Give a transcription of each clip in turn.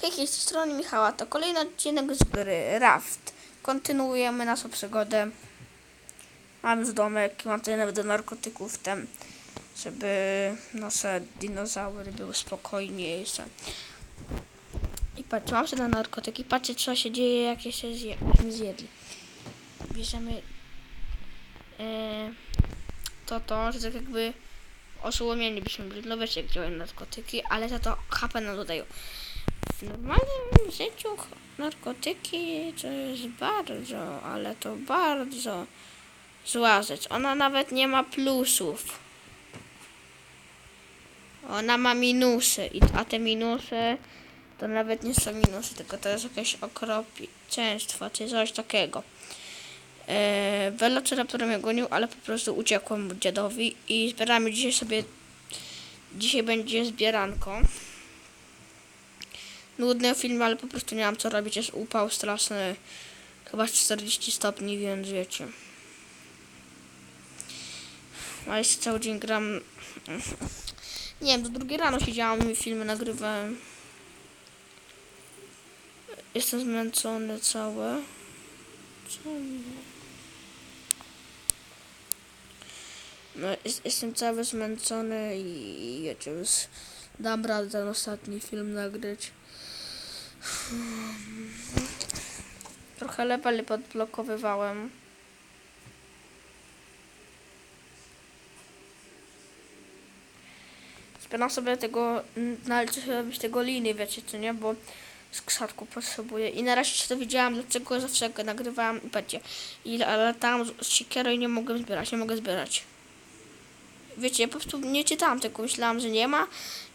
Hej, z tej strony Michała, to kolejny odcinek z gry Raft. Kontynuujemy naszą przygodę. Mam już domek, mam tutaj nawet do narkotyków tam, żeby nasze dinozaury były spokojniejsze. I patrzcie, mam się na narkotyki, patrzcie co się dzieje, jak się zje, zjedli. Bierzemy e, to to, że tak jakby oszołomieni byśmy byli, no wiecie jak działają narkotyki, ale za to HP nam dodają. W normalnym życiu narkotyki to jest bardzo, ale to bardzo zła rzecz. Ona nawet nie ma plusów. Ona ma minusy, a te minusy to nawet nie są minusy, tylko to jest jakieś okropieństwo, czy coś takiego. Eee, Velociraptor mnie gonił, ale po prostu uciekłem dziadowi i zbieramy dzisiaj sobie, dzisiaj będzie zbieranko. Nudny film, ale po prostu nie mam co robić, jest upał straszny, chyba 40 stopni, więc wiecie. A jeszcze cały dzień gram, nie wiem, do drugiej rano siedziałam i filmy nagrywałem. Jestem zmęczony cały. No, jest, jestem cały zmęczony i wiecie, już dam radę ten ostatni film nagrać. Trochę lepiej podblokowywałem. Zbieram sobie tego, należy sobie robić tego liny, wiecie co nie, bo z krzatku potrzebuję. I na razie się dowiedziałam, dlaczego zawsze go nagrywałam i patrzcie, ile tam z siekierą i nie mogę zbierać, nie mogę zbierać. Wiecie, ja po prostu nie czytałam tego, myślałam, że nie ma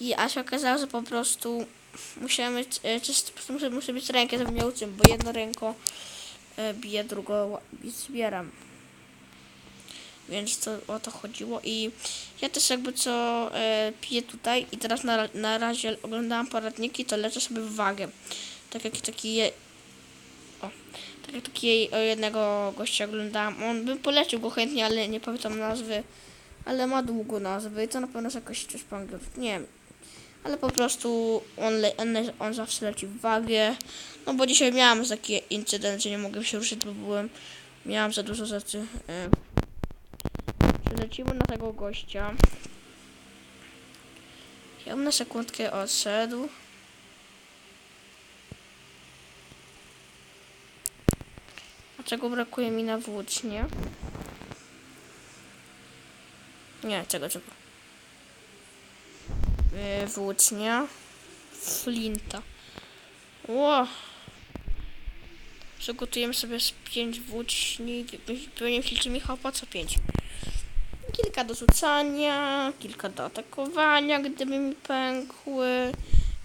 i a się okazało, że po prostu musiałem mieć, e, muszę, muszę mieć rękę, żebym miał czym, bo jedną ręką e, biję, drugą zbieram. Więc to o to chodziło i ja też jakby co e, piję tutaj i teraz na, na razie oglądałam poradniki, to leczę sobie wagę. Tak jak taki je, o, tak jak taki jednego gościa oglądałam. On by polecił go chętnie, ale nie pamiętam nazwy. Ale ma długą nazwę i to na pewno jest jakoś coś po angielsku. Nie wiem. Ale po prostu on, on, on zawsze leci w wagę. No bo dzisiaj miałam taki incydent, że nie mogłem się ruszyć, bo byłem. Miałam za dużo rzeczy. Przelecimy na tego gościa. Ja bym na sekundkę odszedł. A czego brakuje mi na włócznie? Nie, czego, czego? Yy, włócznia. Flinta. Ło! Przygotujemy sobie z pięć włóczni. Pewnie Michał, po co pięć? Kilka do rzucania, kilka do atakowania, gdyby mi pękły.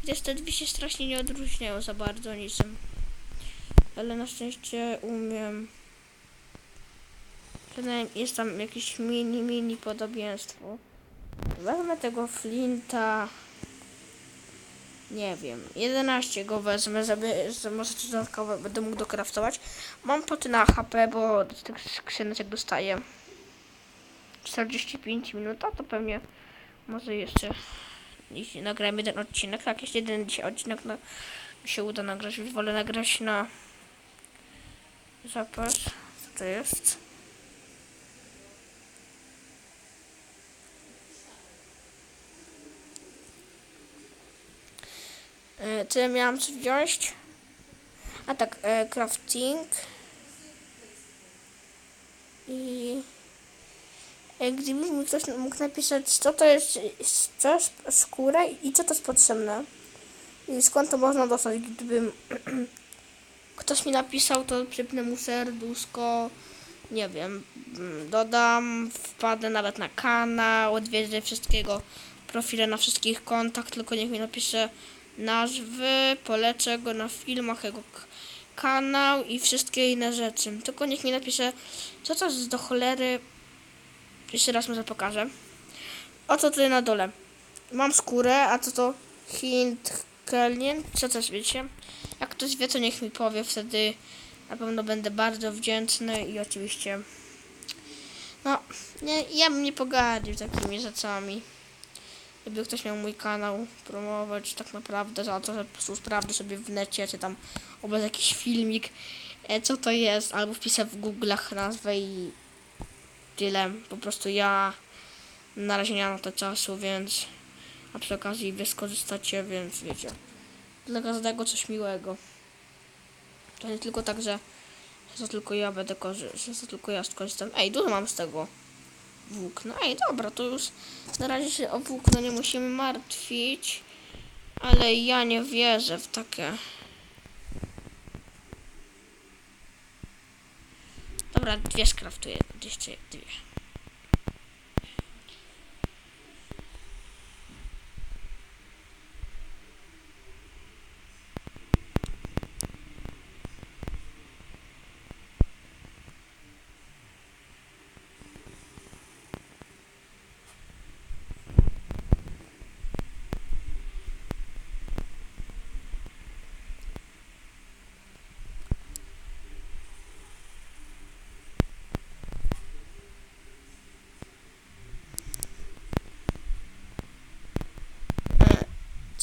Gdzieś te drzwi się strasznie nie odróżniają za bardzo niczym. Ale na szczęście umiem. Jest tam jakieś mini, mini podobieństwo. Wezmę tego flinta. Nie wiem, 11 go wezmę, żeby że może coś dodatkowe będę mógł dokraftować. Mam poty na HP, bo z tych skrzyneczek dostaję 45 minut, a to pewnie może jeszcze jeśli nagramy jeden odcinek. Tak, jeden dzisiaj odcinek na, mi się uda nagrać, wolę nagrać na zapas. Co to jest? E, ja miałam co wziąć? A tak, e, crafting. I e, gdyby mi ktoś mógł napisać, co to jest, co jest skóra i co to jest potrzebne. I skąd to można dostać, gdybym ktoś mi napisał, to przypnę mu serduszko, nie wiem, mm, dodam, wpadę nawet na kanał, odwiedzę wszystkiego, profile na wszystkich kontach, tylko niech mi napisze nazwy, polecę go na filmach, jego kanał i wszystkie inne rzeczy. Tylko niech mi napisze, co to jest do cholery. Jeszcze raz może pokażę. Oto tutaj na dole. Mam skórę, a co to hint kelnien? Co to wiecie? Jak ktoś wie, to niech mi powie, wtedy na pewno będę bardzo wdzięczny i oczywiście no, nie, ja bym nie pogadził takimi rzeczami. Jakby ktoś miał mój kanał promować tak naprawdę za to, że po prostu sprawdzę sobie w necie, czy tam obraz jakiś filmik, e, co to jest, albo wpisę w Google'ach nazwę i tyle. Po prostu ja na razie nie mam na to czasu, więc a przy okazji wy skorzystacie, więc wiecie. Dla każdego coś miłego. To nie tylko tak, że, że to tylko ja będę korzystać, że to tylko ja skorzystam. Ej, dużo mam z tego włókna. Ej, dobra, to już na razie się o włókno nie musimy martwić. Ale ja nie wierzę w takie. Dobra, dwie skraftuję. Jeszcze dwie.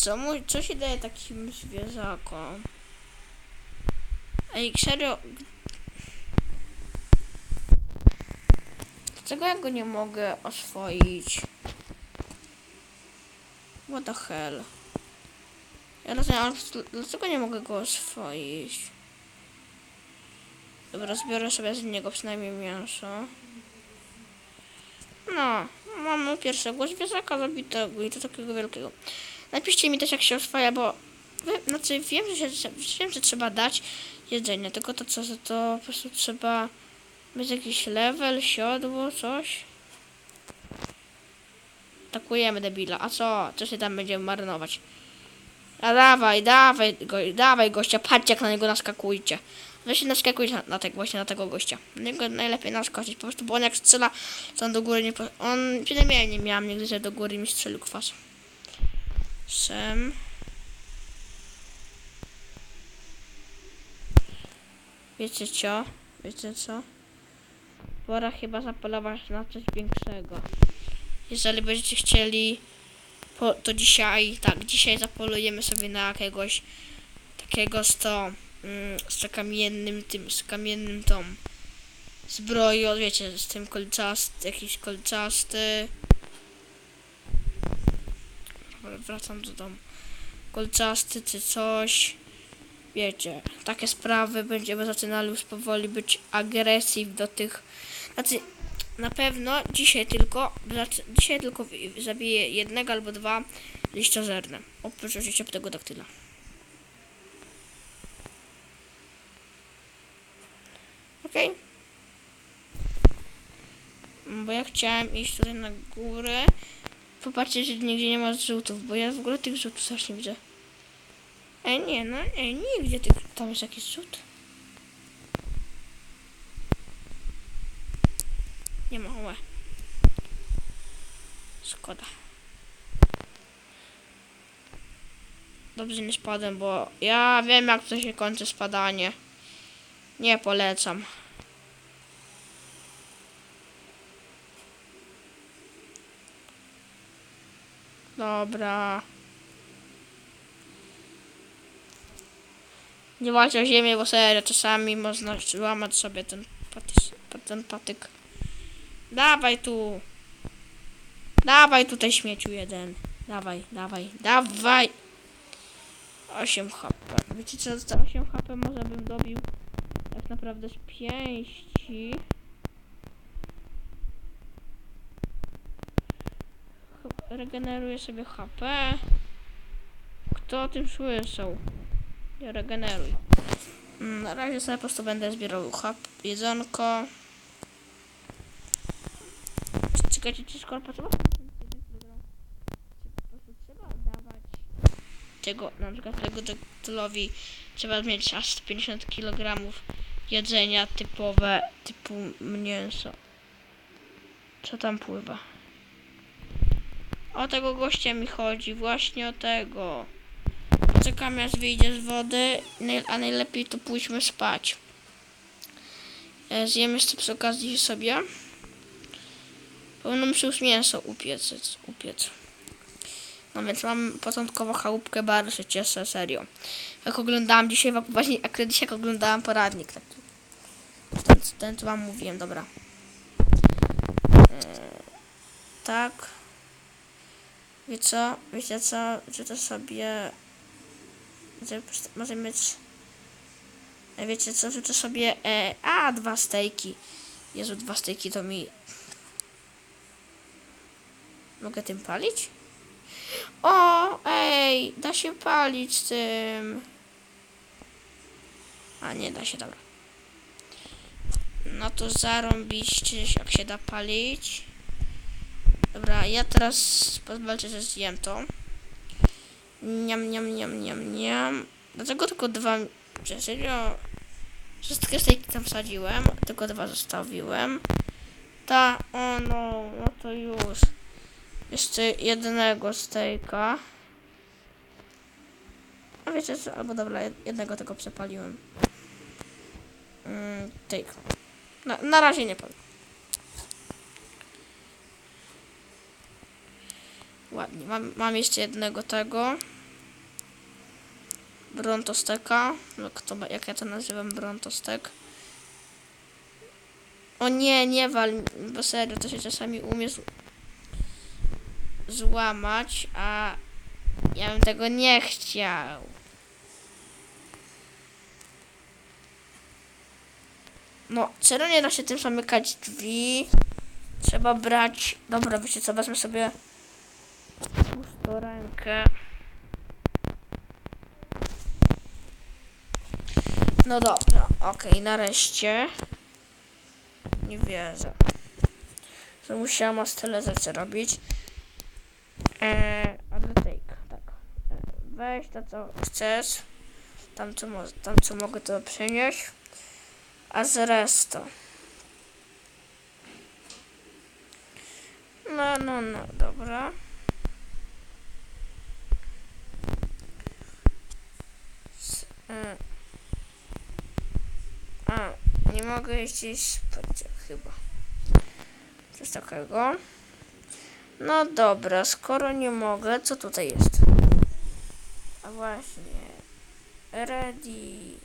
Co, mu, co się daje takim zwierzakom? Ej, serio. Dlaczego ja go nie mogę oswoić? What the hell? Ja rozumiem, ale dlaczego nie mogę go oswoić? Dobra, zbiorę sobie z niego przynajmniej mięso. No, mamy pierwszego zwierzaka zabitego i to takiego wielkiego. Napiszcie mi też jak się oswaja, bo znaczy wiem, że wiem, że trzeba dać jedzenie, tylko to co, to po prostu trzeba mieć jakiś level, siodło, coś. Atakujemy debila, a co? Co się tam będziemy marnować? A dawaj, dawaj, go, dawaj gościa, patrzcie jak na niego naskakujcie. Się naskakujcie na, na tego, właśnie na tego gościa. Na niego najlepiej naskoczyć, po prostu, bo on jak strzela, to on do góry nie... On, przynajmniej ja nie miałam nigdy, że do góry mi strzelił kwas. Sem. Wiecie co? Wiecie co? Pora chyba zapolować na coś większego. Jeżeli będziecie chcieli, to dzisiaj, tak, dzisiaj zapolujemy sobie na jakiegoś takiego z to, mm, z kamiennym tym, z kamiennym tą zbroją, wiecie, z tym kolczasty, jakiś kolczasty. Wracam do domu. Kolczasty czy coś. Wiecie, takie sprawy będziemy zaczynali już powoli być agresyw do tych. Znaczy, na pewno dzisiaj tylko, zac- dzisiaj tylko zabiję jednego albo dwa liściozerne. Oprócz oczywiście pterodaktyla. Okej. Bo ja chciałem iść tutaj na górę. Popatrzcie, że nigdzie nie ma zrzutów, bo ja w ogóle tych zrzutów strasznie widzę. Ej, nie, no, ej, nie widzę tych, tam jest jakiś zrzut. Nie ma, łe. Szkoda. Dobrze nie spadłem, bo ja wiem jak to się kończy spadanie. Nie polecam. Dobra. Nie walczę o ziemię, bo serio, czasami można łamać sobie ten, patys, ten patyk. Dawaj tu. Dawaj tutaj śmieciu jeden. Dawaj, dawaj, dawaj. 8 HP. Wiecie co, za 8 HP może bym dobił tak naprawdę z pięści. Regeneruję sobie HP. Kto o tym słyszał? Nie regeneruj. Mm, Na razie sobie po prostu będę zbierał hap, jedzonko. Czekajcie, czy skorpa trzeba? Trzeba dawać tego, na przykład tego doktylowi trzeba mieć aż 150 kg jedzenia typowe, typu mięso. Co tam pływa? O tego gościa mi chodzi, właśnie o tego. Czekamy aż wyjdzie z wody, a najlepiej to pójdźmy spać. E, Zjemy jeszcze przy okazji sobie. Powinno się już mięso upiec. upiec. No więc mam początkowo chałupkę, bardzo się cieszę, serio. Jak oglądałam dzisiaj, właśnie jak dzisiaj jak oglądałam poradnik taki. Ten, ten co wam mówiłem, dobra. Eee, tak. Wie co? Wiecie co? Że to sobie... Że może mieć... Wiecie co? Życzę sobie... E, a, dwa stejki. Jezu, dwa stejki to mi... Mogę tym palić? O, ej, da się palić tym. A nie da się, dobra. No to zarąbiście, jak się da palić. Dobra, ja teraz pozwolcie, że zjem to. Niam, niam, niam, niam, niam. Dlaczego tylko dwa... Serio? Wszystkie stejki tam wsadziłem, tylko dwa zostawiłem. Ta, o no, no to już. Jeszcze jednego stejka. A wiecie co? Albo dobra, jed- jednego tego przepaliłem. Mm, take. Na, na razie nie powiem. Ładnie. Mam, mam jeszcze jednego tego. Brontosteka. No, kto, ma- jak ja to nazywam? Brontostek. O nie, nie wal, bo serio, to się czasami umie złamać, a ja bym tego nie chciał. No, serio nie da się tym zamykać drzwi. Trzeba brać... Dobra, wiecie co, wezmę sobie pustą rękę. No dobra, okej, nareszcie. Nie wierzę. że musiałam rzeczy robić. Eee, take, tak. Eee, weź to co chcesz. Tam co, tam co mogę to przynieść. A z resztą. No, no, no, dobra. S- e. A, nie mogę gdzieś spać, chyba. Coś takiego. No dobra, skoro nie mogę, co tutaj jest? A właśnie. Ready.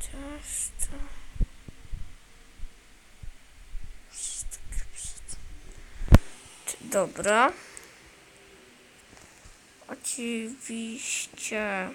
Ciasto. Dobra. Oczywiście.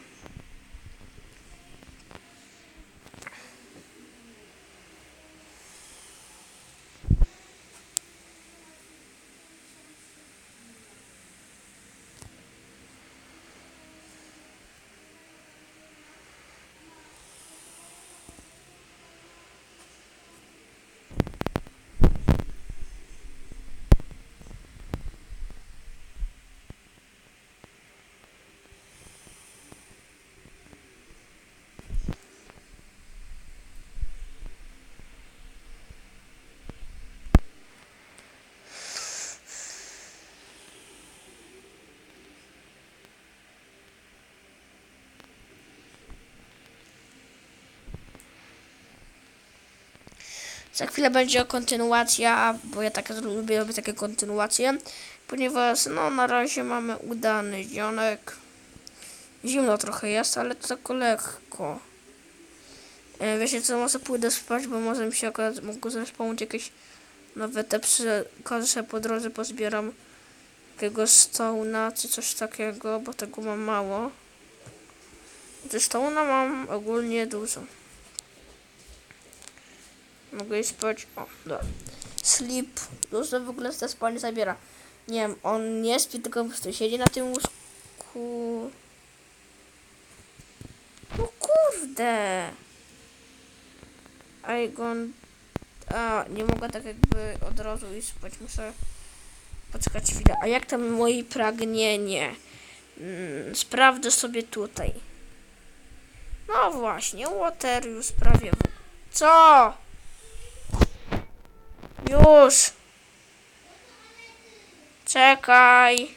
Za chwilę będzie kontynuacja, bo ja tak lubię robić takie kontynuacje, ponieważ no na razie mamy udany dzionek. Zimno trochę jest, ale to tak lekko. E, wiecie co, może pójdę spać, bo może mi się akurat mogą zespomnieć jakieś nowe te że po drodze pozbieram jakiegoś stołna czy coś takiego, bo tego mam mało. Ze stołna mam ogólnie dużo. Mogę spać. O, dobra. Sleep. Dużo w ogóle spanie zabiera. Nie wiem, on nie śpi, tylko po prostu siedzi na tym łóżku. No kurde. I gon... A, nie mogę tak jakby od razu iść spać. Muszę poczekać chwilę. A jak tam moje pragnienie? Mm, sprawdzę sobie tutaj. No właśnie, water już prawie... Co? Już. Czekaj.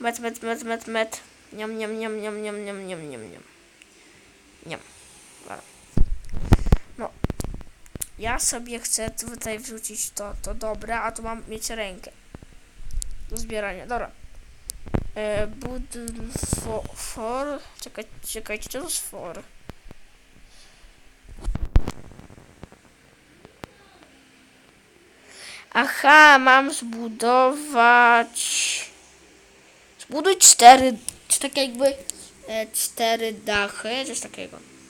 Met, met, met, met, met. Niam, niam, niam, niam, niam, niam, niam, niam, niam. Niam. No. Ja sobie chcę tutaj wrzucić to, to dobre, a tu mam mieć rękę. Do zbierania. Dobra. E, budl for. Czekaj, czekajcie, to jest for? Aha, mam zbudować. Zbuduj cztery. Czy tak jakby e, cztery dachy, coś takiego.